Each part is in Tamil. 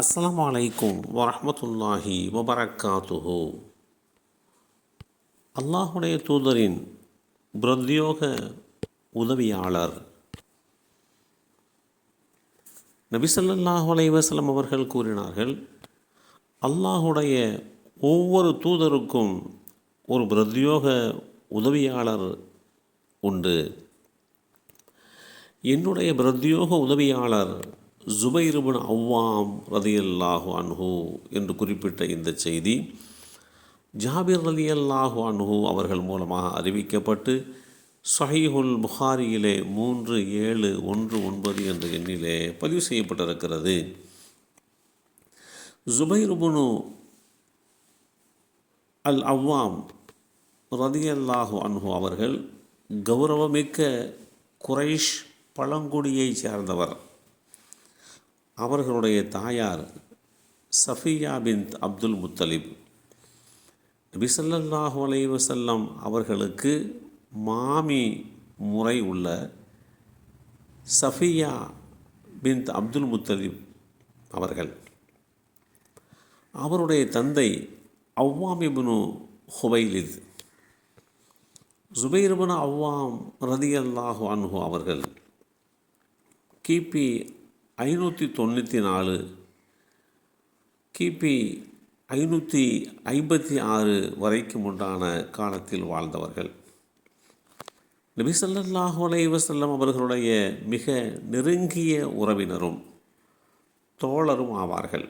அஸ்லாம் வலைக்கும் வரமத்துல்லாஹி வபரக்காத்துஹு. அல்லாஹுடைய தூதரின் பிரத்யோக உதவியாளர் நபிசல்லாஹு அலைவாஸ்லம் அவர்கள் கூறினார்கள் அல்லாஹுடைய ஒவ்வொரு தூதருக்கும் ஒரு பிரத்யோக உதவியாளர் உண்டு. என்னுடைய பிரத்யோக உதவியாளர் ஜுபைருபன் அவ்வாம் ரதியல்லாஹு அன்ஹு என்று குறிப்பிட்ட இந்த செய்தி ஜாபிர் ரலியல்லாஹு அன்ஹு அவர்கள் மூலமாக அறிவிக்கப்பட்டு சஹீஹுல் புகாரியிலே மூன்று ஏழு ஒன்று ஒன்பது என்ற எண்ணிலே பதிவு செய்யப்பட்டிருக்கிறது. ஜுபைருபுனு அல் அவ்வாம் ரதியல்லாஹு அன்ஹு அவர்கள் கௌரவமிக்க குரைஷ் பழங்குடியைச் சேர்ந்தவர். அவர்களுடைய தாயார் சஃபியா பின் அப்துல் முத்தலிப். நபிசல்லாஹு ஸல்லல்லாஹு அலைஹி அவர்களுக்கு மாமி முறை உள்ள சஃபியா பின் அப்துல் முத்தலிப் அவர்கள். அவருடைய தந்தை அவ்வாமிபுனு ஹுபைலித் ஜுபைர்புன் அவ்வாம் ரதியல்லாஹு அன்ஹு அவர்கள் கிபி ஐநூற்றி தொண்ணூற்றி நாலு. கிபி ஐநூற்றி ஐம்பத்தி ஆறு வரைக்கும் உண்டான காலத்தில் வாழ்ந்தவர்கள். நபி ஸல்லல்லாஹு அவர்களுடைய மிக நெருங்கிய உறவினரும் தோழரும் ஆவார்கள்.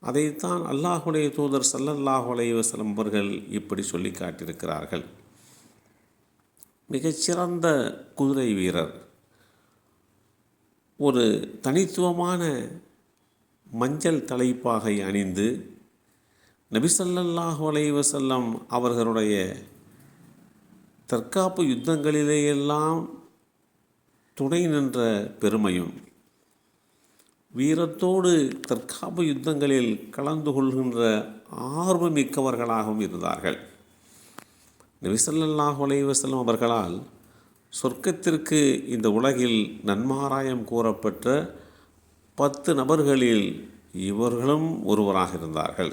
அதைத்தான் அல்லாஹுடைய தூதர் சல்லல்லாஹு அலைஹி அவர்கள் இப்படி சொல்லி காட்டியிருக்கிறார்கள். மிகச்சிறந்த குதிரை வீரர் ஒரு தனித்துவமான மஞ்சள் தலைப்பாகை அணிந்து நபிசல்லாஹு அலைவசல்லம் அவர்களுடைய தற்காப்பு யுத்தங்களிலேயெல்லாம் துணை நின்ற பெருமையும் வீரத்தோடு தற்காப்பு யுத்தங்களில் கலந்து கொள்கின்ற ஆர்வமிக்கவர்களாகவும் இருந்தார்கள். நபிசல்லாஹு அலைவசல்லம் அவர்களால் சொர்க்கத்திற்கு இந்த உலகில் நன்மாராயம் கூறப்பட்ட பத்து நபர்களில் இவர்களும் ஒருவராக இருந்தார்கள்.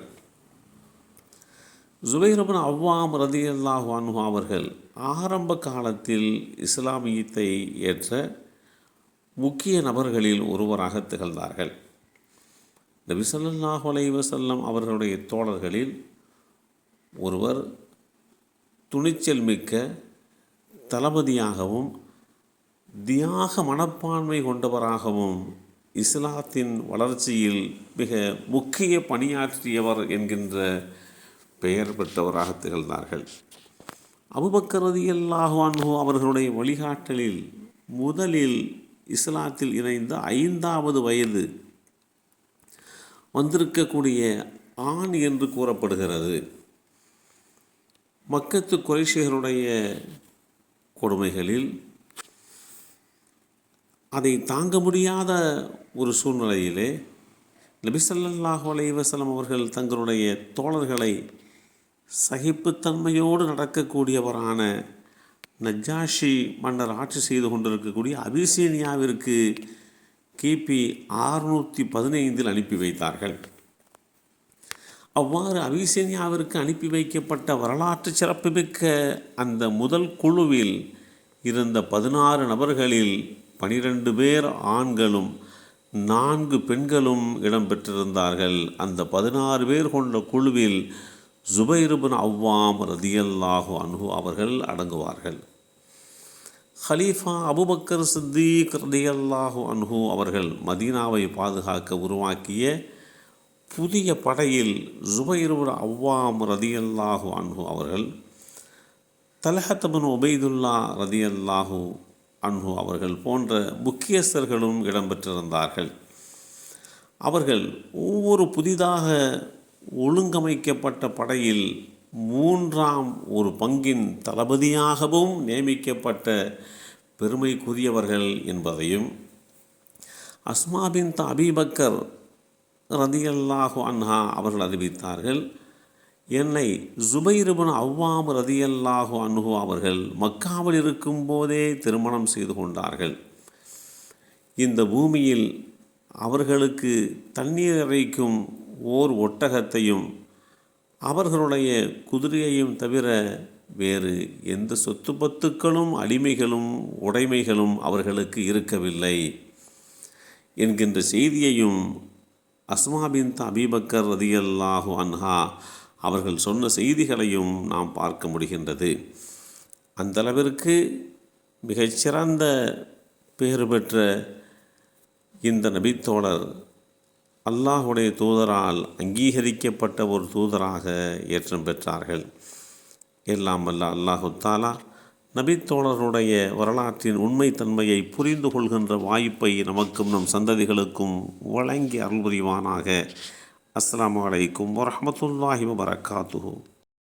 ஜுபைரபன் அவ்வாம் ரதியல்லாஹு அன்ஹு அவர்கள் ஆரம்ப காலத்தில் இஸ்லாமியத்தை ஏற்ற முக்கிய நபர்களில் ஒருவராக திகழ்ந்தார்கள். நபி ஸல்லல்லாஹு அலைஹி அவர்களுடைய தோழர்களில் ஒருவர் துணிச்சல் மிக்க தளபதியாகவும் தியாக மனப்பான்மை கொண்டவராகவும் இஸ்லாத்தின் வளர்ச்சியில் மிக முக்கிய பணியாற்றியவர் என்கின்ற பெயர் பெற்றவராக திகழ்ந்தார்கள். அபுபக்கரதியல்லாஹு அன்ஹு அவர்களுடைய வழிகாட்டலில் முதலில் இஸ்லாத்தில் இணைந்த ஐந்தாவது வயது வந்திருக்கக்கூடிய ஆண் என்று கூறப்படுகிறது. மக்கத்து குறைஷிகளுடைய கொடுமைகளில் அதை தாங்க முடியாத ஒரு சூழ்நிலையிலே நபிசல்லாஹு அலைவசலம் அவர்கள் தங்களுடைய தோழர்களை சகிப்புத்தன்மையோடு நடக்கக்கூடியவரான நஜாஷி மன்னர் ஆட்சி செய்து கொண்டிருக்கக்கூடிய அபிசீனியாவிற்கு கிபி ஆறுநூற்றி பதினைந்தில் அனுப்பி வைத்தார்கள். அவ்வாறு அபிசீனியாவிற்கு அனுப்பி வைக்கப்பட்ட வரலாற்று சிறப்புமிக்க அந்த முதல் குழுவில் இருந்த பதினாறு நபர்களில் பனிரெண்டு பேர் ஆண்களும் நான்கு பெண்களும் இடம்பெற்றிருந்தார்கள். அந்த பதினாறு பேர் கொண்ட குழுவில் ஜுபைருபின் அவ்வாம் ரதியல்லாஹு அன்ஹு அவர்கள் அடங்குவார்கள். ஹலீஃபா அபுபக்கர் சித்திக் ரதியல்லாஹு அன்ஹு அவர்கள் மதீனாவை பாதுகாக்க உருவாக்கிய புதிய படையில் ஜுபைருவர் அவ்வாம் ரதியல்லாஹு அன்ஹு அவர்கள் தலஹத்தபன் உபைதுல்லா ரதியல்லாஹு அன்ஹு அவர்கள் போன்ற முக்கியஸ்தர்களும் இடம்பெற்றிருந்தார்கள். அவர்கள் ஒவ்வொரு புதிதாக ஒழுங்கமைக்கப்பட்ட படையில் மூன்றாம் ஒரு பங்கின் தளபதியாகவும் நியமிக்கப்பட்ட பெருமைக்குரியவர்கள் என்பதையும் அஸ்மாபின் தபீபக்கர் ரதியல்லாஹு அன்ஹா அவர்கள் அறிவித்தார்கள். என்னை ஜுபைருபன் அவ்வாம் ரதியல்லாஹு அன்ஹு அவர்கள் மக்காவில் இருக்கும்போதே திருமணம் செய்து கொண்டார்கள். இந்த பூமியில் அவர்களுக்கு தண்ணீர் இறைக்கும் ஓர் ஒட்டகத்தையும் அவர்களுடைய குதிரையையும் தவிர வேறு எந்த சொத்து பத்துக்களும் அடிமைகளும் உடைமைகளும் அவர்களுக்கு இருக்கவில்லை. என்கின்ற செய்தியையும் அஸ்மா பின் அபீபக்கர் ரதியல்லாஹு அன்ஹா அவர்கள் சொன்ன செய்திகளையும் நாம் பார்க்க முடிகின்றது. அந்த அளவிற்கு மிகச்சிறந்த பேறு பெற்ற இந்த நபித்தோழர் அல்லாஹுடைய தூதரால் அங்கீகரிக்கப்பட்ட ஒரு தூதராக ஏற்றம் பெற்றார்கள். எல்லாம் வல்ல அல்லாஹு தாலா நபித்தோழருடைய வரலாற்றின் உண்மைத்தன்மையை புரிந்து கொள்கின்ற வாய்ப்பை நமக்கும் நம் சந்ததிகளுக்கும் வழங்கி அருள் புரிவானாக. அஸ்லாம் வலைக்கும் வரமத்துல்லாஹி வபரகாத்துஹு